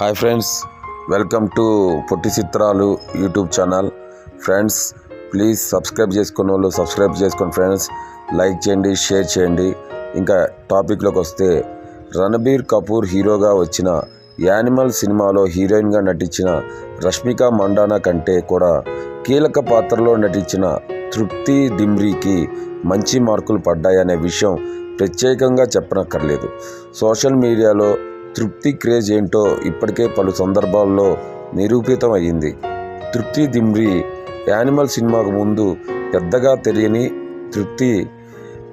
Hi friends welcome to Potti Chitralu YouTube channel. Friends please subscribe చేసుకున్న వాళ్ళు subscribe చేసుకోండి friends. Like చేయండి share చేయండి. ఇంకా టాపిక్లోకి వస్తే రణబీర్ కపూర్ హీరోగా వచ్చిన యానిమల్ సినిమాలో హీరోయిన్గా నటించిన రష్మిక మండానా కంటే కూడా కీలక పాత్రలో నటించిన తృప్తి దిమ్రీకి మంచి మార్కులు పడ్డాయనే విషయం ప్రత్యేకంగా చెప్పనక్కర్లేదు. సోషల్ మీడియాలో తృప్తి క్రేజ్ ఏంటో ఇప్పటికే పలు సందర్భాల్లో నిరూపితం అయ్యింది తృప్తి దిమ్రి యానిమల్ సినిమాకు ముందు పెద్దగా తెలియని తృప్తి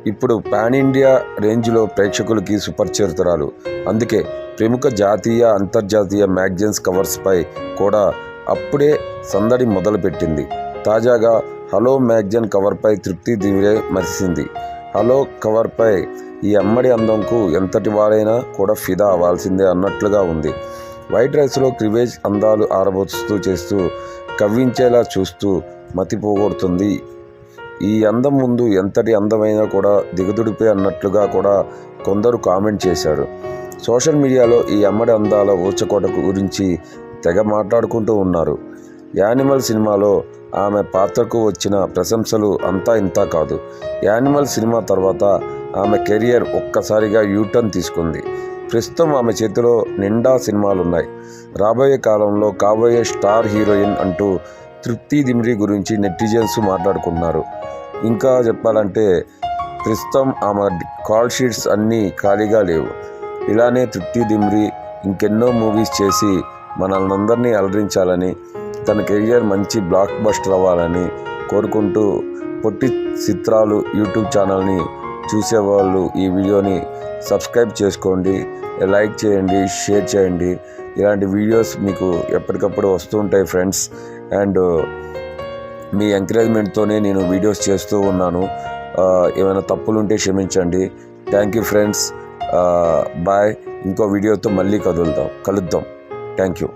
ఇప్పుడు పాన్ ఇండియా రేంజ్లో ప్రేక్షకులకి సుపరిచితురాలు. అందుకే ప్రముఖ జాతీయ అంతర్జాతీయ మ్యాగజైన్స్ కవర్స్పై కూడా అప్పుడే సందడి మొదలుపెట్టింది. తాజాగా హలో మ్యాగజైన్ కవర్పై తృప్తి దివిరే మరిసింది. హలో కవర్పై ఈ అమ్మడి అందంకు ఎంతటి వారైనా కూడా ఫిదా అవ్వాల్సిందే అన్నట్లుగా ఉంది. వైట్ రైస్లో క్రివేజ్ అందాలు ఆరబోస్తూ చేస్తూ కవ్వించేలా చూస్తూ మతిపోగొడుతుంది ఈ అందం ముందు ఎంతటి అందమైనా కూడా దిగదుడిపే అన్నట్లుగా కూడా కొందరు కామెంట్ చేశారు. సోషల్ మీడియాలో ఈ అమ్మడి అందాల ఊచకోట గురించి తెగ మాట్లాడుకుంటూ ఉన్నారు. యానిమల్ సినిమాలో ఆమె పాత్రకు వచ్చిన ప్రశంసలు అంతా ఇంతా కాదు. యానిమల్ సినిమా తర్వాత ఆమె కెరియర్ ఒక్కసారిగా యూటర్న్ తీసుకుంది. ప్రస్తుతం ఆమె చేతిలో నిండా సినిమాలున్నాయి. రాబోయే కాలంలో కాబోయే స్టార్ హీరోయిన్ అంటూ తృప్తి దిమ్రి గురించి నెటిజన్స్ మాట్లాడుకున్నారు ఇంకా చెప్పాలంటే ప్రస్తుతం ఆమె కాల్ షీట్స్ అన్నీ ఖాళీగా లేవు. ఇలానే తృప్తి దిమ్రి ఇంకెన్నో మూవీస్ చేసి మనల్ని అందరినీ అలరించాలని తన కెరియర్ మంచి బ్లాక్ బస్టర్ అవ్వాలని కోరుకుంటూ పొట్టి చిత్రాలు యూట్యూబ్ ఛానల్ని చూసేవాళ్ళు ఈ వీడియోని సబ్స్క్రైబ్ చేసుకోండి లైక్ చేయండి షేర్ చేయండి. ఇలాంటి వీడియోస్ మీకు ఎప్పటికప్పుడు వస్తూ ఉంటాయి ఫ్రెండ్స్. అండ్ మీ ఎంకరేజ్మెంట్తోనే నేను వీడియోస్ చేస్తూ ఉన్నాను. ఏమైనా తప్పులు ఉంటే క్షమించండి. Thank you friends. బాయ్. ఇంకో వీడియోతో మళ్ళీ కదులుదాం. కలుద్దాం. Thank you.